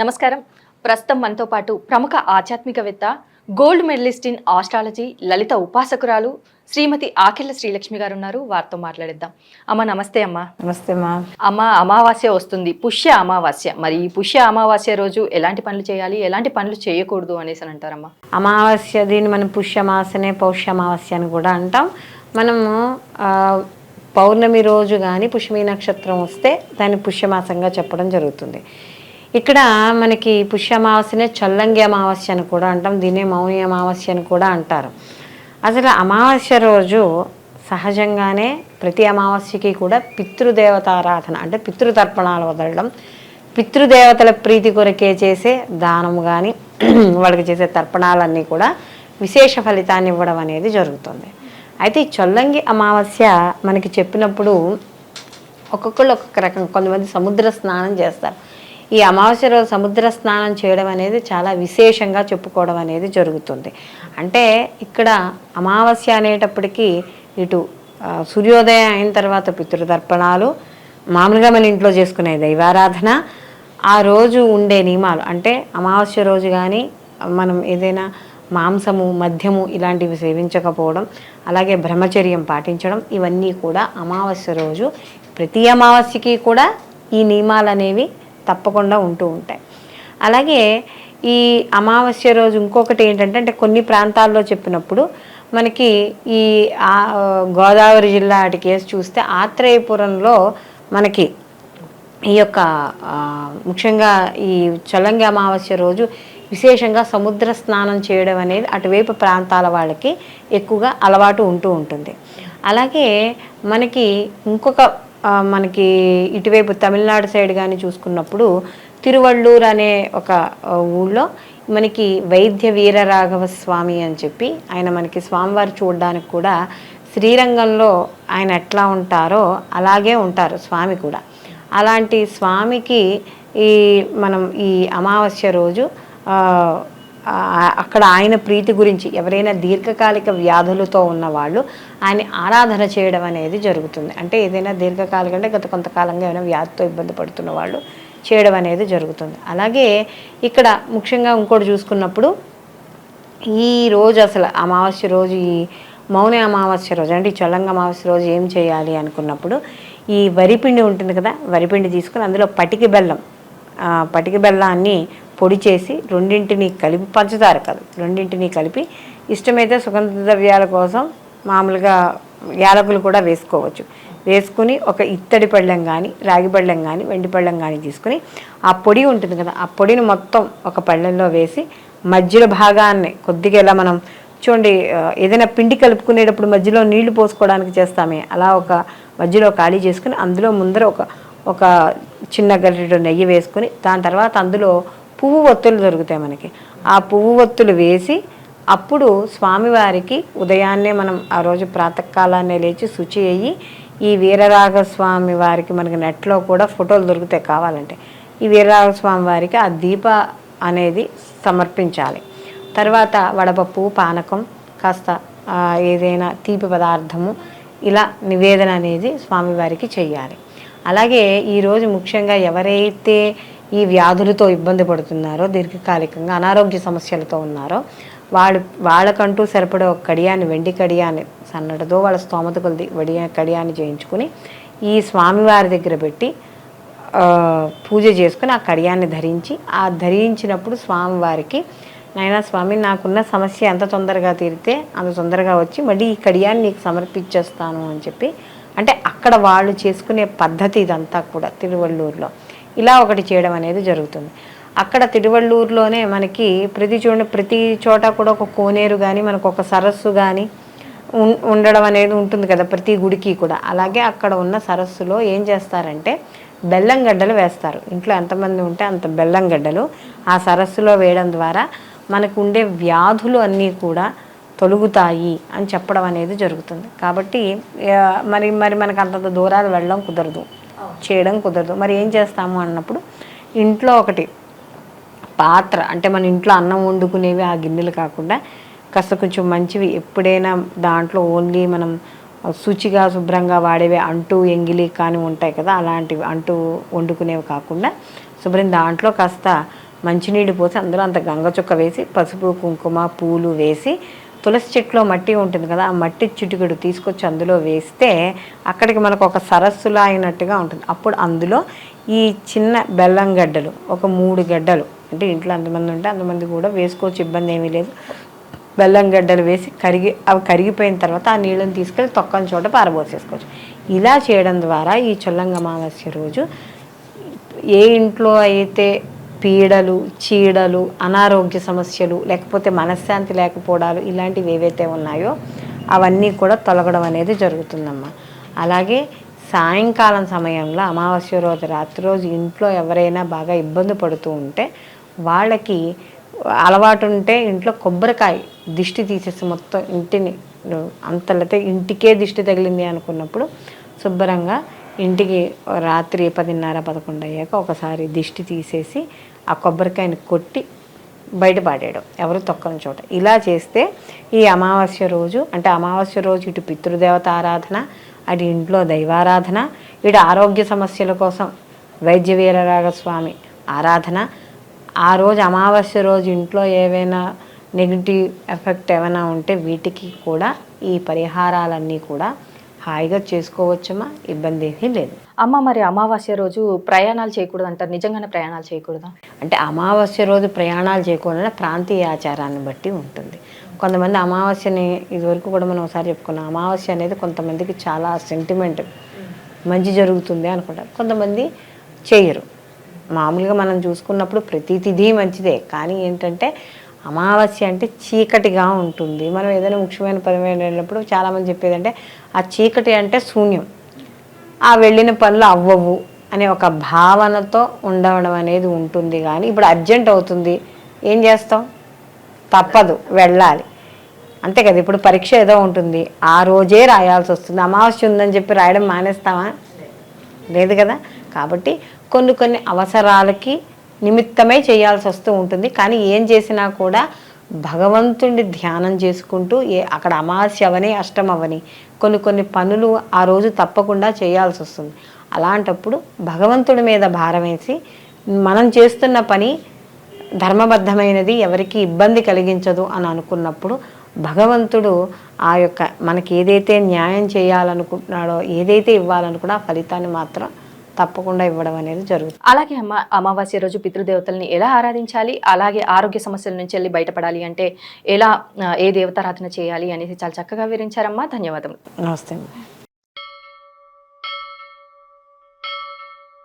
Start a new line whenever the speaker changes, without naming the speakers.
నమస్కారం. ప్రస్తుతం మనతో పాటు ప్రముఖ ఆధ్యాత్మికవేత్త gold medalist in astrology Lalitha ఉపాసకురాలు Shrimati Akella Srilakshmi గారు ఉన్నారు వారితో మాట్లాడిద్దాం. అమ్మ నమస్తే అమ్మ.
నమస్తే మా
అమ్మ అమావాస్య వస్తుంది. పుష్య అమావాస్య. మరి ఈ పుష్య అమావాస్య రోజు ఎలాంటి పనులు చేయాలి? ఎలాంటి పనులు చేయకూడదు అనేసి అని అంటారమ్మా
అమావాస్య దీన్ని మనం పుష్యమాసనే పౌష్యమావాస్య అని కూడా అంటాం. మనము పౌర్ణమి రోజు కానీ పుష్యమి నక్షత్రం వస్తే దాన్ని పుష్యమాసంగా చెప్పడం జరుగుతుంది. ఇక్కడ మనకి పుష్య అమావాస్యనే చల్లంగి అమావాస్య అని కూడా అంటాం దీనే మౌని అమావాస్య అని కూడా అంటారు. అసలు అమావాస్య రోజు సహజంగానే ప్రతి అమావాస్యకి కూడా పితృదేవతారాధన అంటే పితృతర్పణాలు వదలడం పితృదేవతల ప్రీతి కొరకే చేసే దానము కానీ వాళ్ళకి చేసే తర్పణాలన్నీ కూడా విశేష ఫలితాన్ని ఇవ్వడం అనేది జరుగుతుంది. అయితే ఈ చొల్లంగి అమావాస్య మనకి చెప్పినప్పుడు ఒక్కొక్కళ్ళు ఒక్కొక్క రకం కొంతమంది సముద్ర స్నానం చేస్తారు. ఈ అమావాస్య రోజు సముద్ర స్నానం చేయడం అనేది చాలా విశేషంగా చెప్పుకోవడం అనేది జరుగుతుంది. అంటే ఇక్కడ అమావాస్య అనేటప్పటికీ ఇటు సూర్యోదయం అయిన తర్వాత పితృతర్పణాలు మామూలుగా మన ఇంట్లో చేసుకునే దైవారాధన ఆ రోజు ఉండే నియమాలు అంటే అమావాస్య రోజు కానీ మనం ఏదైనా మాంసము మద్యము ఇలాంటివి సేవించకపోవడం అలాగే బ్రహ్మచర్యం పాటించడం ఇవన్నీ కూడా అమావాస్య రోజు ప్రతి అమావాస్యకి కూడా ఈ నియమాలు అనేవి తప్పకుండా ఉంటూ ఉంటాయి. అలాగే ఈ అమావాస్య రోజు ఇంకొకటి ఏంటంటే అంటే కొన్ని ప్రాంతాల్లో చెప్పినప్పుడు మనకి ఈ గోదావరి జిల్లా అటు కేసు చూస్తే ఆత్రేయపురంలో మనకి ఈ యొక్క ముఖ్యంగా ఈ చొలంగి అమావాస్య రోజు విశేషంగా సముద్ర స్నానం చేయడం అనేది అటువైపు ప్రాంతాల వాళ్ళకి ఎక్కువగా అలవాటు ఉంటూ ఉంటుంది. అలాగే మనకి ఇంకొక మనకి ఇటువైపు తమిళనాడు సైడ్ కానీ చూసుకున్నప్పుడు తిరువళ్ళూరు అనే ఒక ఊళ్ళో మనకి వైద్య వీరరాఘవ స్వామి అని చెప్పి ఆయన మనకి స్వామివారు చూడడానికి కూడా శ్రీరంగంలో ఆయన ఎట్లా ఉంటారో అలాగే ఉంటారు స్వామి కూడా. అలాంటి స్వామికి ఈ మనం ఈ అమావాస్య రోజు అక్కడ ఆయన ప్రీతి గురించి ఎవరైనా దీర్ఘకాలిక వ్యాధులతో ఉన్న వాళ్ళు ఆయన ఆరాధన చేయడం అనేది జరుగుతుంది. అంటే ఏదైనా దీర్ఘకాలిక అంటే గత కొంతకాలంగా ఏమైనా వ్యాధితో ఇబ్బంది పడుతున్న వాళ్ళు చేయడం అనేది జరుగుతుంది. అలాగే ఇక్కడ ముఖ్యంగా ఇంకోటి చూసుకున్నప్పుడు ఈ రోజు అసలు అమావాస్య రోజు ఈ మౌన అమావాస్య రోజు అంటే ఈ చల్లంగ అమావాస్య రోజు ఏం చేయాలి అనుకున్నప్పుడు ఈ వరిపిండి ఉంటుంది కదా వరిపిండి తీసుకుని అందులో పటికి బెల్లం పటికి బెల్లాన్ని పొడి చేసి రెండింటిని కలిపి పంచదార కాదు రెండింటిని కలిపి ఇష్టమైతే సుగంధ ద్రవ్యాల కోసం మామూలుగా యాలకులు కూడా వేసుకోవచ్చు. వేసుకుని ఒక ఇత్తడి పళ్ళెం కానీ రాగి పళ్ళెం కానీ వెండి పళ్ళెం కానీ తీసుకుని ఆ పొడి ఉంటుంది కదా ఆ పొడిని మొత్తం ఒక పళ్ళెంలో వేసి మధ్యలో భాగాన్ని కొద్దిగా ఇలా మనం చూడండి ఏదైనా పిండి కలుపుకునేటప్పుడు మధ్యలో నీళ్ళు పోసుకోవడానికి చేస్తామే. అలా ఒక మధ్యలో ఖాళీ చేసుకుని అందులో ముందర ఒక ఒక చిన్న గరిటెడు నెయ్యి వేసుకుని దాని తర్వాత అందులో పువ్వు ఒత్తులు దొరుకుతాయి మనకి. ఆ పువ్వు ఒత్తులు వేసి అప్పుడు స్వామివారికి ఉదయాన్నే మనం ఆ రోజు ప్రాతకాలాన్నే లేచి శుచి అయ్యి ఈ వీరరాఘస్వామి వారికి మనకి నెట్లో కూడా ఫోటోలు దొరుకుతాయి కావాలంటే. ఈ వీరరాఘ స్వామి వారికి ఆ దీప అనేది సమర్పించాలి. తర్వాత వడపప్పు పానకం కాస్త ఏదైనా తీపి పదార్థము ఇలా నివేదన అనేది స్వామివారికి చెయ్యాలి. అలాగే ఈరోజు ముఖ్యంగా ఎవరైతే ఈ వ్యాధులతో ఇబ్బంది పడుతున్నారో దీర్ఘకాలికంగా అనారోగ్య సమస్యలతో ఉన్నారో వాళ్ళు వాళ్ళకంటూ సరిపడే ఒక కడియాన్ని వెండి కడియాన్ని సన్నటితో వాళ్ళ స్తోమత కొద్ది వడియా కడియాన్ని చేయించుకుని ఈ స్వామివారి దగ్గర పెట్టి పూజ చేసుకుని ఆ కడియాన్ని ధరించి ఆ ధరించినప్పుడు స్వామివారికి నాయనా స్వామి నాకున్న సమస్య ఎంత తొందరగా తీరితే అంత తొందరగా వచ్చి మళ్ళీ ఈ కడియాన్ని నీకు సమర్పించేస్తాను అని చెప్పి అంటే అక్కడ వాళ్ళు చేసుకునే పద్ధతి ఇదంతా కూడా తిరువళ్ళూరులో ఇలా ఒకటి చేయడం అనేది జరుగుతుంది. అక్కడ తిరువళ్ళూరులోనే మనకి ప్రతి చూడండి ప్రతి చోట కూడా ఒక కోనేరు కానీ మనకు ఒక సరస్సు కానీ ఉం- ఉండడం అనేది ఉంటుంది కదా ప్రతి గుడికి కూడా. అలాగే అక్కడ ఉన్న సరస్సులో ఏం చేస్తారంటే బెల్లం గడ్డలు వేస్తారు. ఇంట్లో ఎంతమంది ఉంటే అంత బెల్లం గడ్డలు ఆ సరస్సులో వేయడం ద్వారా మనకు ఉండే వ్యాధులు అన్నీ కూడా తొలుగుతాయి అని చెప్పడం అనేది జరుగుతుంది. కాబట్టి మరి మరి మనకు అంతంత దూరాలు వెళ్ళడం కుదరదు. చేయడం కుదరదు. మరి ఏం చేస్తాము అన్నప్పుడు ఇంట్లో ఒకటి పాత్ర అంటే మన ఇంట్లో అన్నం వండుకునేవి ఆ గిన్నెలు కాకుండా కాస్త కొంచెం మంచివి ఎప్పుడైనా దాంట్లో ఓన్లీ మనం శుచిగా శుభ్రంగా వాడేవి అంటూ ఎంగిలి కానీ ఉంటాయి కదా అలాంటివి అంటూ వండుకునేవి కాకుండా శుభ్రం దాంట్లో కాస్త మంచినీళ్ళు పోసి అందులో అంత గంగ చుక్క వేసి పసుపు కుంకుమ పూలు వేసి తులసి చెట్టులో మట్టి ఉంటుంది కదా ఆ మట్టి చిటికెడు తీసుకొచ్చి అందులో వేస్తే అక్కడికి మనకు ఒక సరస్సులా అయినట్టుగా ఉంటుంది. అప్పుడు అందులో ఈ చిన్న బెల్లం గడ్డలు ఒక మూడు గడ్డలు అంటే ఇంట్లో అంతమంది ఉంటే అంతమంది కూడా వేసుకోవచ్చు ఇబ్బంది ఏమీ లేదు. బెల్లం గడ్డలు వేసి కరిగి అవి కరిగిపోయిన తర్వాత ఆ నీళ్ళని తీసుకెళ్ళి తొక్కని చోట పారబోసేసుకోవచ్చు. ఇలా చేయడం ద్వారా ఈ చొల్లంగ అమావాస్య రోజు ఏ ఇంట్లో అయితే పీడలు చీడలు అనారోగ్య సమస్యలు లేకపోతే మనశ్శాంతి లేకపోవడాలు ఇలాంటివి ఏవైతే ఉన్నాయో అవన్నీ కూడా తొలగడం అనేది జరుగుతుందమ్మా. అలాగే సాయంకాలం సమయంలో అమావాస్య రోజు రాత్రి రోజు ఇంట్లో ఎవరైనా బాగా ఇబ్బంది పడుతూ ఉంటే వాళ్ళకి అలవాటు ఉంటే ఇంట్లో కొబ్బరికాయ దిష్టి తీసేసి మొత్తం ఇంటిని అంతలతే ఇంటికే దిష్టి తగిలింది అనుకున్నప్పుడు శుభ్రంగా ఇంటికి రాత్రి పదిన్నర పదకొండు అయ్యాక ఒకసారి దిష్టి తీసేసి ఆ కొబ్బరికాయని కొట్టి బయట ఎవరు తొక్కని చోట. ఇలా చేస్తే ఈ అమావాస్య రోజు అంటే అమావాస్య రోజు ఇటు పితృదేవత ఆరాధన అటు ఇంట్లో దైవారాధన ఇటు ఆరోగ్య సమస్యల కోసం వైద్య వీరరాగస్వామి ఆరాధన. ఆ రోజు అమావాస్య రోజు ఇంట్లో ఏవైనా నెగిటివ్ ఎఫెక్ట్ ఏమైనా ఉంటే వీటికి కూడా ఈ పరిహారాలన్నీ కూడా హాయిగా చేసుకోవచ్చమ్మా ఇబ్బంది ఏమీ లేదు.
అమ్మ మరి అమావాస్య రోజు ప్రయాణాలు చేయకూడదు అంటారు నిజంగానే ప్రయాణాలు చేయకూడదా?
అంటే అమావాస్య రోజు ప్రయాణాలు చేయకూడదు ప్రాంతీయ ఆచారాన్ని బట్టి ఉంటుంది. కొంతమంది అమావాస్యని ఇదివరకు కూడా మనం ఒకసారి చెప్పుకున్నాం అమావాస్య అనేది కొంతమందికి చాలా సెంటిమెంట్ మంచి జరుగుతుంది అనుకుంటారు. కొంతమంది చేయరు. మామూలుగా మనం చూసుకున్నప్పుడు ప్రతి తిథి మంచిదే కానీ ఏంటంటే అమావాస్య అంటే చీకటిగా ఉంటుంది. మనం ఏదైనా ముఖ్యమైన పని వెళ్ళినప్పుడు చాలామంది చెప్పేది అంటే ఆ చీకటి అంటే శూన్యం. ఆ వెళ్ళిన పనులు అవ్వవు అనే ఒక భావనతో ఉండడం అనేది ఉంటుంది. కానీ ఇప్పుడు అర్జెంట్ అవుతుంది. ఏం చేస్తాం? తప్పదు. వెళ్ళాలి. అంతే కదా. ఇప్పుడు పరీక్ష ఏదో ఉంటుంది. ఆ రోజే రాయాల్సి వస్తుంది. అమావాస్య ఉందని చెప్పి రాయడం మానేస్తామా లేదు కదా. కాబట్టి కొన్ని కొన్ని అవసరాలకి నిమిత్తమై చేయాల్సి వస్తూ ఉంటుంది. కానీ ఏం చేసినా కూడా భగవంతుడిని ధ్యానం చేసుకుంటూ ఏ అక్కడ అమావాస్య అవని అష్టం అవని కొన్ని కొన్ని పనులు ఆ రోజు తప్పకుండా చేయాల్సి వస్తుంది. అలాంటప్పుడు భగవంతుడి మీద భారం వేసి మనం చేస్తున్న పని ధర్మబద్ధమైనది ఎవరికి ఇబ్బంది కలిగించదు అని అనుకున్నప్పుడు భగవంతుడు ఆ యొక్క మనకి ఏదైతే న్యాయం చేయాలనుకుంటున్నాడో ఏదైతే ఇవ్వాలనుకున్నా ఆ ఫలితాన్ని మాత్రం తప్పకుండా ఇవ్వడం అనేది జరుగుతుంది.
అలాగే అమ్మ అమావాస్య రోజు పితృదేవతల్ని ఎలా ఆరాధించాలి? అలాగే ఆరోగ్య సమస్యల నుంచి వెళ్ళి బయటపడాలి అంటే ఎలా ఏ దేవతారాధన చేయాలి అనేసి చాలా చక్కగా వివరించారమ్మా. ధన్యవాదములు.
నమస్తే